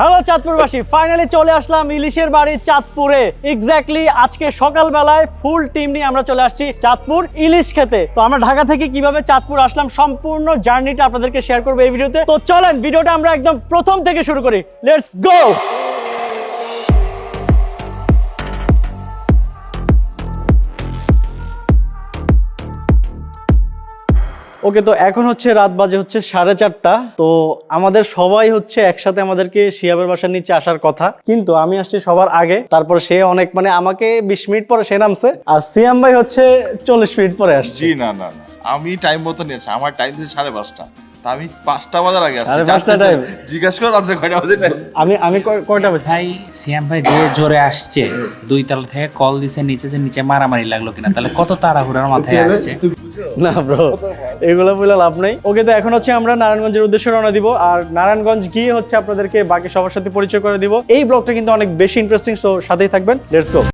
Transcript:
Hello চাঁদপুরবাসী finally চলে আসলাম ইলিশের বাড়ি চাঁদপুরে। এক্স্যাক্টলি আজকে সকালবেলায় ফুল টিম নিয়ে আমরা চলে আসছি চাঁদপুর ইলিশ খেতে। তো আমরা ঢাকা থেকে কীভাবে চাঁদপুর আসলাম সম্পূর্ণ জার্নিটা আপনাদেরকে শেয়ার করব এই ভিডিওতে। তো চলেন, ভিডিওটা আমরা একদম প্রথম থেকে শুরু করি। লেটস গো ওকে তো এখন হচ্ছে রাত বাজে হচ্ছে সাড়ে চারটা। তো আমাদের সবাই হচ্ছে একসাথে আমাদেরকে শিয়াবের বাসার নিচে আসার কথা। কিন্তু আমি আসছি সবার আগে। তারপর সে অনেক মানে আমাকে বিশ মিনিট পরে সে নামছে। আর সিয়াম ভাই হচ্ছে চল্লিশ মিনিট পরে আসছে। জি না না আমি টাইম মতো নিয়েছি। আমার টাইম দিয়েছে সাড়ে পাঁচটা। তা আমি পাঁচটা বাজার আগে আসছি। সাড়ে পাঁচটা time? জিজ্ঞাসা করো রাত্রে কয়টা বাজে আমি আমি কয়টা বাজে? ভাই সিয়াম ভাই জোরে জোরে আসছে। দুই তলা থেকে কল দিছে নিচে যে নিচে মারামারি লাগল কিনা তাহলে কত তাড়াহুড়ার মাথায় আসছে? না ব্রো এগুলো বলে লাভ নেই। ওকে, তো এখন হচ্ছে আমরা নারায়ণগঞ্জের উদ্দেশ্যে রওনা দিব। আর নারায়ণগঞ্জ গিয়ে হচ্ছে আপনাদেরকে বাকি সবার সাথে পরিচয় করে দিব। এই ব্লগটা কিন্তু অনেক বেশি ইন্টারেস্টিং সো সাথেই থাকবেন। Let's go